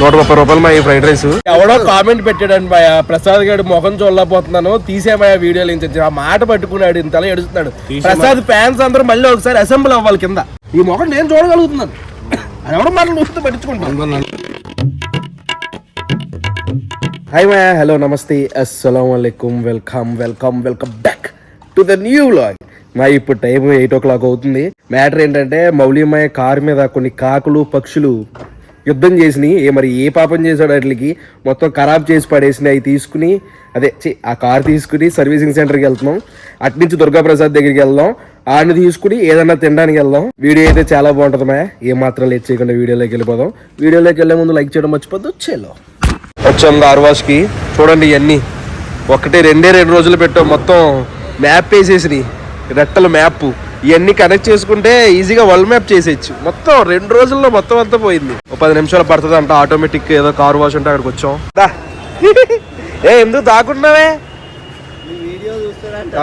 నూట ముప్పై రూపాయలు మా ఈ ఫ్రైడ్ రైస్. ఎవడో కామెంట్ పెట్టాడండి భయ ప్రసాద్ గారు ముఖం చూడలేకపోతున్నాను. తీసేమయ్యా వీడియోలు నుంచి ఆ మాట పట్టుకున్నాడు ఇంతలా ఎడుస్తున్నాడు ప్రసాద్ ఫ్యాన్స్ అందరూ మళ్ళీ ఒకసారి అసెంబ్లీ అవ్వాలి కింద. ఈ ముఖం నేను చూడగలుగుతున్నాను. అది ఎవడో మనం చూస్తూ పట్టించుకుంటాను హాయ్ మాయా హలో నమస్తే. అస్సలం వాలేకుమ్ welcome welcome welcome back to the new vlog. మా ఇప్పుడు టైం ఎయిట్ ఓ క్లాక్ అవుతుంది. మ్యాటర్ ఏంటంటే మౌలిమయ్య కారు మీద కొన్ని కాకులు పక్షులు యుద్ధం చేసినాయి. ఏ మరి ఏ పాపం చేశాడు వాటికి మొత్తం ఖరాబ్ చేసి పడేసినాయి అవి తీసుకుని అదే ఆ కార్ తీసుకుని సర్వీసింగ్ సెంటర్కి వెళ్తున్నాం. అటు నుంచి దగ్గరికి వెళ్దాం. ఆడిని తీసుకుని ఏదన్నా తినడానికి వెళ్దాం. వీడియో అయితే చాలా బాగుంటుంది మా ఏ మాత్రం లేట్ చేయకుండా వీడియోలోకి వెళ్ళిపోదాం. వీడియోలోకి వెళ్ళే ముందు లైక్ చేయడం మర్చిపోద్దు. వచ్చేలో. వచ్చాం కార్వాష్ వాష్కి చూడండి ఇవన్నీ ఒకటి రెండే రెండు రోజులు పెట్టాం. మొత్తం మ్యాప్ వేసేసి రెట్టల మ్యాప్. ఇవన్నీ కనెక్ట్ చేసుకుంటే ఈజీగా వరల్డ్ మ్యాప్ చేసేయచ్చు. మొత్తం రెండు రోజుల్లో మొత్తం అంతా పోయింది. ఒక పది నిమిషాలు పడుతుంది అంట ఆటోమేటిక్ ఏదో కార్ వాష్ అంటే అక్కడికి వచ్చాం. ఏ ఎందుకు దాక్కున్నావే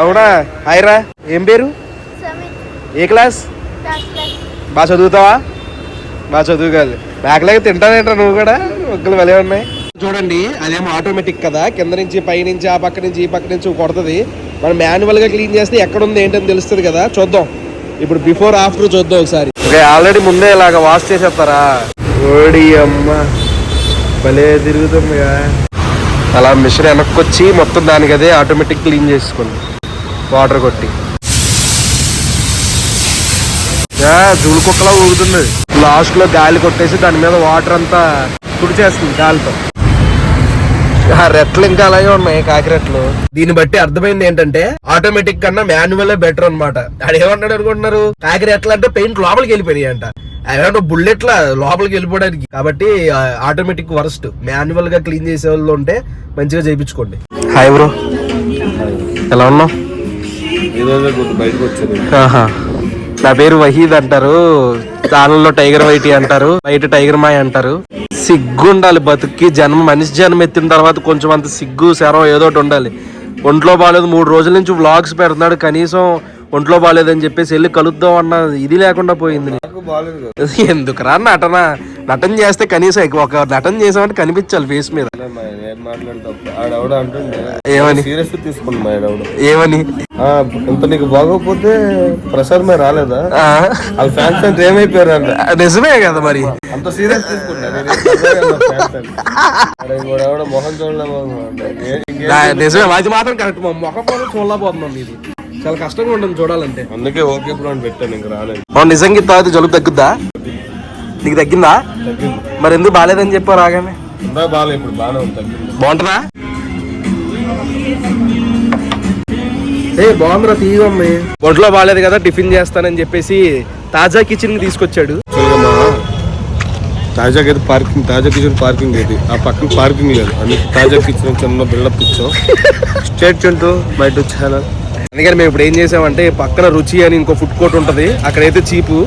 అవునా? హాయ్ రా. ఏం పేరు? ఏ క్లాస్ బాగా చదువుతావా? బాగా చదువుకోవాలి. బ్యాక్లాగ్ తింటానేంట్రా నువ్వు కూడా? ఒక్కలు భలే ఉన్నాయి. చూడండి అదేమో ఆటోమేటిక్ కదా. కింద నుంచి పై నుంచి ఆ పక్క నుంచి ఈ పక్క నుంచి కొడుతుంది. మనం మాన్యువల్గా క్లీన్ చేస్తే ఎక్కడ ఉంది ఏంటని తెలుస్తుంది కదా చూద్దాం. ఇప్పుడు బిఫోర్ ఆఫ్టర్ చూద్దాం ఒకసారి. ఓకే ఆల్రెడీ ముందే ఇలాగ వాష్ చేసేస్తారా? ఓడి అమ్మ భలే తిరుగుతుంది అలా మిషన్ వెనక్కొచ్చి మొత్తం దానికి అదే ఆటోమేటిక్ క్లీన్ చేసుకోండి. వాటర్ కొట్టి. జుడు కుక్కలా ఊగుతుంది. లాస్ట్లో గాలి కొట్టేసి దాని మీద వాటర్ అంతా తుడిచేస్తుంది గాలితో. ఆ రెట్లు ఇంకా అలాగే ఉన్నాయి కాకిరెట్లు దీన్ని బట్టి అర్థమైంది ఏంటంటే ఆటోమేటిక్ కన్నా మాన్యువల్ బెటర్ అనమాట అది ఏమన్నాడు అనుకుంటున్నారు? కాకిరెట్లు అంటే పెయింట్ లోపలికి వెళ్ళిపోయినాయి అంట. అవేమో బుల్లెట్ల లోపలికి వెళ్ళిపోవడానికి. కాబట్టి ఆటోమేటిక్ వరస్ట్ మాన్యువల్గా క్లీన్ చేసే వాళ్ళు ఉంటే మంచిగా చేయించుకోండి. హాయ్ బ్రో ఎలా ఉన్నావు. నా పేరు వహీద్ అంటారు. ఛానల్లో టైగర్ వైటీ అంటారు. బయట టైగర్ మాయ్ అంటారు. సిగ్గు ఉండాలి బతుక్కి. జన్మ మనిషి జన్మ ఎత్తిన తర్వాత కొంచెం అంత సిగ్గు శరం ఏదో ఒకటి ఉండాలి. ఒంట్లో బాగాలేదు మూడు రోజుల నుంచి వ్లాగ్స్ పెడుతున్నాడు. కనీసం ఒంట్లో బాగాలేదని చెప్పేసి వెళ్ళి కలుద్దాం అన్న ఇది లేకుండా పోయింది. ఎందుకురా నటన? నటన చేస్తే కనీసం ఒక నటన చేసామంటే కనిపించాలి ఫేస్ మీద. ఏమని? ఏమని? ఇంత నీకు బాగోకపోతే ప్రసాద్ మే రాలేదా? వాళ్ళ ఫ్యాన్స్ అంటే ఏమైపోయారు అంట నిజమే కదా మరి. అంత సీరియస్ తీసుకున్నా మొహం నిజమే అది మాత్రం కరెక్ట్ మా ముఖం మాత్రం చూడలేకపోతున్నాం ఇది చాలా కష్టంగా ఉంటుంది చూడాలంటే. అందుకే ఓకే బ్రో అని పెట్టాను ఇంక రాలేదు. అవును నిజంగా తాగితే జలుబు తగ్గుద్దా? నీకు తగ్గిందా? తగ్గింది. మరి ఎందుకు బాగాలేదని చెప్పావు రాగానే ఇందా బాగాలేదు ఇప్పుడు బాగానే తగ్గింది. బాగుంటుందా? ఏ బాగుందిరా ఉంది ఒంట్లో బాగాలేదు కదా టిఫిన్ చేస్తానని చెప్పేసి తాజా కిచెన్ తీసుకొచ్చాడు. యాక్చువల్గా మా తాజా అయితే పార్కింగ్ తాజా కిచెన్ పార్కింగ్ ఇది. ఆ పక్కన పార్కింగ్ లేదు. అందుకే తాజా కిచెన్ చిన్న బిల్డప్ ఇచ్చాం. స్టేట్ చుంటూ మై టు ఛానల్ అందుకని మేము ఇప్పుడు ఏం చేసామంటే పక్కన రుచి అని ఇంకో ఫుడ్ కోర్ట్ ఉంటుంది. అక్కడైతే చీపు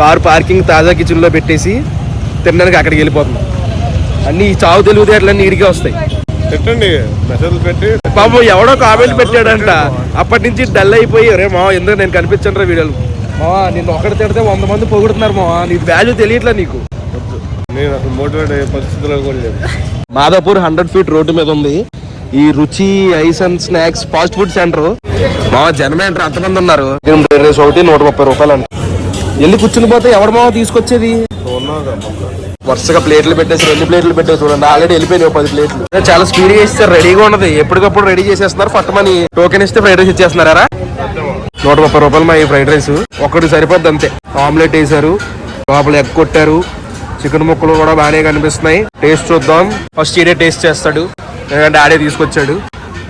కార్ పార్కింగ్ తాజా కిచెన్లో పెట్టేసి తినడానికి అక్కడికి వెళ్ళిపోతున్నాం. అన్ని ఈ చావు తెలివితేటలన్నీ ఇడికే వస్తాయి. పెట్టండి మెసేజ్ పెట్టి. పాపం ఎవడో కామెంట్ పెట్టాడంట. అప్పటి నుంచి డల్ అయిపోయి రే మా ఎందుకు నేను కనిపించను రా వీడియోలు? మా నిన్ను ఒకటి తిడితే వంద మంది పొగుడుతున్నారు మా నీ వాల్యూ తెలియట్లే నీకు? వద్దు. నేను అసలు మోటివేట్ అయ్యే పరిస్థితిలో కూడా లేదు. మాదాపూర్ హండ్రెడ్ ఫీట్ రోడ్డు మీద ఉంది. ఈ Ruchi ice and snacks fast food center. మా జనమే అంటారు అంతమంది ఉన్నారు. రేస్ ఒకటి నూట ముప్పై రూపాయలు అంట. వెళ్ళి కూర్చుని పోతే ఎవడు మావ తీసుకొచ్చేది. వరుసగా ప్లేట్లు పెట్టేసి రెండు ప్లేట్లు పెట్టేసి చూడండి. ఆల్రెడీ వెళ్ళిపోయినాయి పది ప్లేట్లు. చాలా స్పీడ్గా ఇస్తారు రెడీగా ఉన్నది. ఎప్పటికప్పుడు రెడీ చేసేస్తున్నారు పట్టమని టోకెన్ ఇస్తే ఫ్రైడ్ రైస్ ఇచ్చేస్తున్నారా? నూట ముప్పై రూపాయలు మా ఈ ఫ్రైడ్ రైస్. ఒకటి సరిపోద్ది అంతే. ఆమ్లెట్ వేసారు లోపల ఎగ్ కొట్టారు. చికెన్ ముక్కలు కూడా బాగానే కనిపిస్తున్నాయి. టేస్ట్ చూద్దాం. ఫస్ట్ ఈడే టేస్ట్ చేస్తాడు. ఎందుకంటే ఆడే తీసుకొచ్చాడు.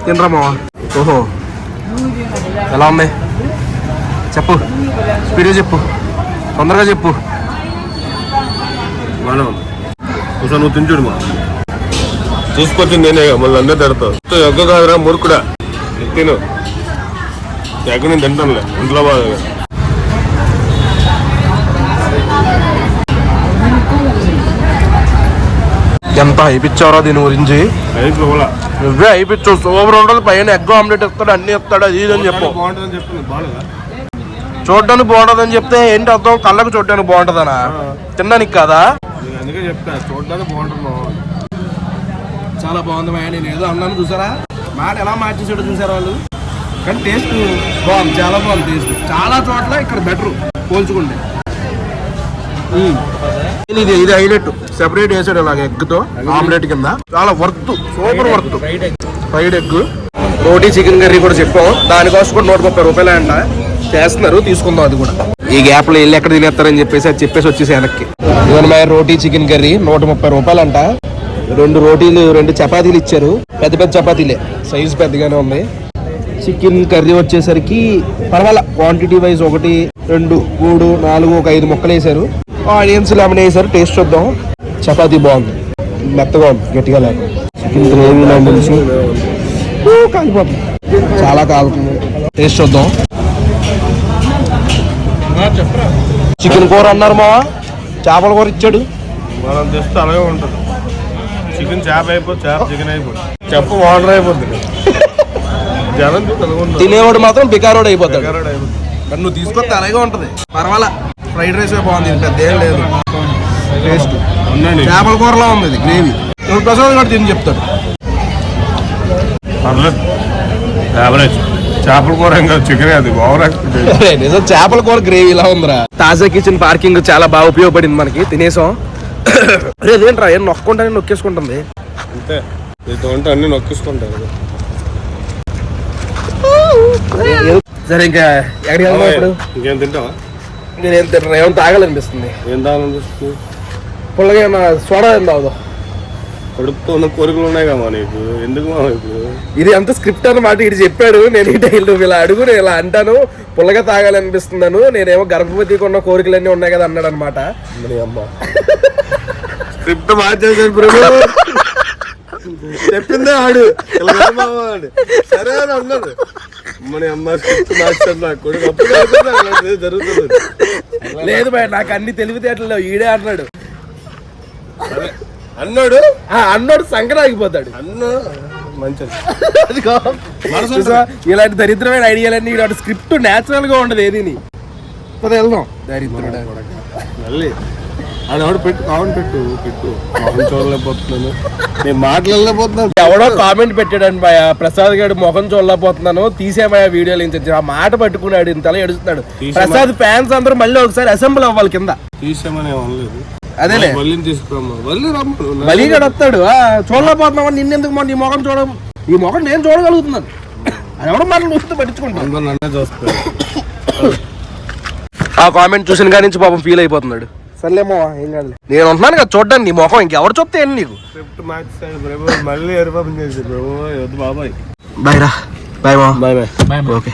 తినరా మావా? ఓహో. ఎలా ఉంది చెప్పు. స్పీడ్గా చెప్పు. తొందరగా చెప్పు. నువ్వు తింటుడు మా చూసుకొచ్చి నేనే మళ్ళీ అందరూ తిడతావు ఎగ్గ కాదురా మురుకుడా తిను. ఎగ్గ నేను తింటానులే ఇంట్లో బాగా ఎంత అయిపించారో దీని గురించి? నువ్వే అయిపించావు సూపర్ ఉంటుంది పైన ఎగ్ ఆమ్లెట్ ఇస్తాడు అన్ని ఇస్తాడు అది ఇది అని చెప్పు. బాగాలేదా? చూడడానికి బాగుంటుందని చెప్తే ఏంటి అర్థం? కళ్ళకు చూడడానికి బాగుంటుందనా? తినడానికి కాదా? అందుకే చెప్తా చూడడానికి బాగుంటుంది. చాలా బాగుంది మాయ నేను ఏదో అన్నాను చూసారా? మాట ఎలా మార్చేసాడో చూసారా వాళ్ళు? కానీ టేస్ట్ బాగుంది చాలా బాగుంది టేస్ట్. చాలా చోట్ల ఇక్కడ బెటర్ పోల్చుకుంటే. ఇది ఇది హైలైట్. సెపరేట్ వేసాడు ఇలాగ ఎగ్తో ఆమ్లెట్ కింద. చాలా worth super worth. Fried egg రోటీ చికెన్ కర్రీ కూడా చెప్పాం. దానికోసం కూడా నూట ముప్పై రూపాయలే అంట. చేస్తున్నారు తీసుకుందాం అది కూడా. ఈ గ్యాప్లో వెళ్ళి ఎక్కడ తినేస్తారని చెప్పేసి అది చెప్పేసి వచ్చేసి వెనక్కి. ఇవన్నీ రోటీ చికెన్ కర్రీ నూట ముప్పై రూపాయలు అంట. రెండు రోటీలు రెండు చపాతీలు ఇచ్చారు. పెద్ద పెద్ద చపాతీలే. సైజు పెద్దగానే ఉంది. చికెన్ కర్రీ వచ్చేసరికి పర్వాలా. క్వాంటిటీ వైజ్ ఒకటి రెండు మూడు నాలుగు ఒక ఐదు ముక్కలు వేసారు. ఆనియన్స్ లెమన్ వేసారు టేస్ట్ చూద్దాం. చపాతీ బాగుంది. మెత్తగా ఉంది గట్టిగా లేక. చికెన్ గ్రేవీ నుంచి. కాలిపోతుంది. చాలా కాలుతుంది. టేస్ట్ చూద్దాం. చికెన్ కూర అన్నారు మావా. చేపల కూర ఇచ్చాడు. మనం తెస్తే అలాగే ఉంటుంది. చికెన్ చేప అయిపోతుంది చేప చికెన్ అయిపోతుంది చెప్పు వాటర్ అయిపోతుంది జనం తినేవాడు మాత్రం బికారోడు అయిపోతాడు. నువ్వు తీసుకొస్తే అలాగే ఉంటది. పర్వాలా? ఫ్రైడ్ రైస్ బాగుంది పెద్ద ఏం లేదు. టేస్ట్ చేపల కూరలా ఉంది ఇది గ్రేవీ. ఇప్పుడు ప్రసాద్ గారు తిని చెప్తాడు యావరేజ్ చేపల కూర ఇంకా చికెన్ అది నిజం చేపల కూర గ్రేవీ ఇలా ఉందిరా. తాజా కిచెన్ పార్కింగ్ చాలా బాగా ఉపయోగపడింది మనకి తినేసాం. అరే అదేంట్రా ఏం నొక్కుంటానే నొక్కేసుకుంటుంది? అంతే. మీతో ఉంటే అన్ని నొక్కిస్తుంటారు కదా. సరే ఇంకా ఎక్కడికి వెళ్దాం ఇప్పుడు? ఇంకేం తింటావా? నేను ఏం తింటాను ఏమైనా తాగాలనిపిస్తుంది. ఏం తాగాలనిపిస్తుంది? పుల్లగా ఏమన్నా సోడా ఏం తాగుదాం. కడుపుతో ఉన్న కోరికలు ఉన్నాయి కదా నీకు. ఎందుకు ఇప్పుడు? ఇది అంత స్క్రిప్ట్ అన్నమాట ఇది చెప్పాడు. నేను ఈ నువ్వు ఇలా అడుగు నేను ఇలా అంటాను. పుల్లగా తాగాలనిపిస్తున్నాను నేనేమో గర్భవతికి ఉన్న కోరికలన్నీ ఉన్నాయి కదా అన్నాడు అనమాట అమ్మ. స్క్రిప్ట్ మార్చేసాడు ప్రభు. చెప్పిందే ఆడు. సరే అని అన్నాడు. మన అమ్మ కొడుకు అప్పుడు జరుగుతుంది లేదు భయ నాకు అన్ని తెలివితేటలు లేవు ఈడే అన్నాడు. సరే. అన్నాడు? ఆ అన్నోడు సంక్రాంతిపోతాడు అన్న? మంచిది? ఇలాంటి దరిద్రమైన ఐడియాలన్నీ ఇలాంటి స్క్రిప్ట్ నేచురల్గా ఉండదు ఏది వెళ్దాం. దరిద్రుడు. మళ్ళీ. ఆడవాడు పెట్టు కావని పెట్టు పెట్టు. మొహం చూడలేకపోతున్నాను. నేను మాట్లాడలేకపోతున్నాను. ఎవడో కామెంట్ పెట్టాడు భయ ప్రసాద్ గారు ముఖం చూడలేకపోతున్నాను. తీసేమయ్యా వీడియోలు నుంచి ఆ మాట పట్టుకున్నాడు ఇంతలా ఎడుస్తున్నాడు ప్రసాద్ ఫ్యాన్స్ అందరూ మళ్ళీ ఒకసారి అసెంబ్ల్ అవ్వాలి కింద. తీసామని అనలేదు. అదేలే. మళ్ళీ తీసుకురమ్మా. రమ్మను. వస్తాడు ఆ, చూడలేకపోతున్నావా? నిన్నెందుకు మొన్న నీ ముఖం చూడ ఈ ముఖం నేను చూడగలుగుతున్నాను. అది ఎవడో మనం చూస్తే పట్టించుకుంటాను నన్నే ఆ కామెంట్ చూసిన కాడి నుంచి పాపం ఫీల్ అయిపోతున్నాడు. సర్లేమో నేను ఉంటున్నాను కదా చూడ్డానికి నీ ముఖం ఇంకెవరు చూస్తే ఏంటి నీకు? మార్చాడు ప్రభు మళ్ళీ ఎరుపాపం చేసి బాబాయ్. బాయ్ రా. బాయ్ మా బాయ్ బాయ్ ఓకే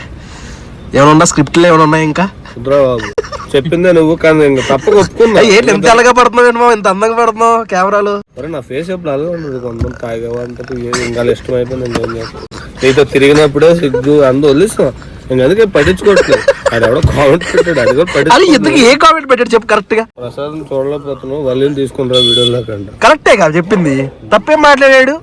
ఏమైనా ఉన్నా స్క్రిప్ట్లు ఏమైనా ఉన్నాయి ఇంకా? బాబు చెప్పిందే నువ్వు కానీ ఇంకా తప్పక ఒప్పుకున్నా. ఏంటి ఇంత తెల్లగా పడుతున్నావు? ఇంత అందంగా పడుతున్నావు కెమెరాలు? మరి నా ఫేస్ ఎప్పుడు అలాగే ఉండదు. కొంతమంది తాగేవా అంటే ఏ- ఇంకా ఇష్టం అయిపోయింది నీతో తిరిగినప్పుడే సిగ్గు అందు వదిలిస్తాం నేను అందుకే పట్టించుకోవట్లేదు అది ఎవడో కామెంట్ పెట్టాడు అది కూడా పట్టించుకో ఎందుకు ఏ కామెంట్ పెట్టాడు చెప్పు కరెక్ట్గా? ప్రసాదం చూడలేకపోతున్నావు వాళ్ళు తీసుకుంటారా వీడియోలో కంట కరెక్టే కదా చెప్పింది. తప్పేం మాట్లాడాడు?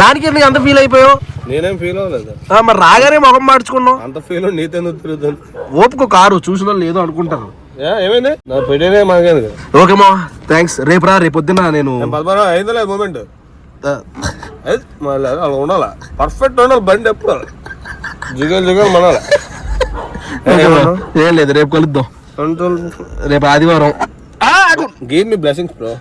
దానికి ఎందుకు అంత ఫీల్ అయిపోయావు? నేనేం ఫీల్ అవ్వలేదు. ఆ, మరి రాగానే ముఖం మార్చుకున్నావు? అంత ఫీల్ నీతెందుకు తిరుగుతాను? ఓపుకో కారు చూసిన వాళ్ళు ఏదో అనుకుంటారు. ఏ, ఏమైంది? నా పెట్టేనే కదా ఓకే మా థ్యాంక్స్ రేపు రా రేపు పొద్దున నేను పదమూడు అయిందో లేదు మూమెంట్ అది మళ్ళీ అలా ఉండాలా? పర్ఫెక్ట్ ఉండాలి బండి ఎప్పుడు? జిగల్ జిగల్ bro. ఏం లేదు రేపు కలుద్దాం. రేపు ఆదివారం. Give me blessings bro.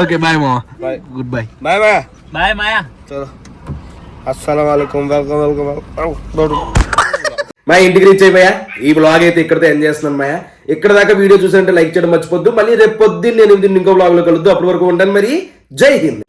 Okay bye మా bye. Goodbye. Bye bye bye మాయా. చలో. అస్సలం వెల్కమ్ వెల్కమ్ వెల్కమ్. మా ఇంటికి రీచ్ అయిపోయా? ఈ బ్లాగ్ అయితే ఇక్కడితో ఎండ్ చేస్తున్నాను మాయా. ఇక్కడ దాకా వీడియో చూసారంటే లైక్ చేయడం మర్చిపోద్దు. మళ్ళీ రేపు పొద్దున్న నేను ఇంకో బ్లాగ్లో కలుద్దు. అప్పటి వరకు ఉంటాను మరి. జై హింద్.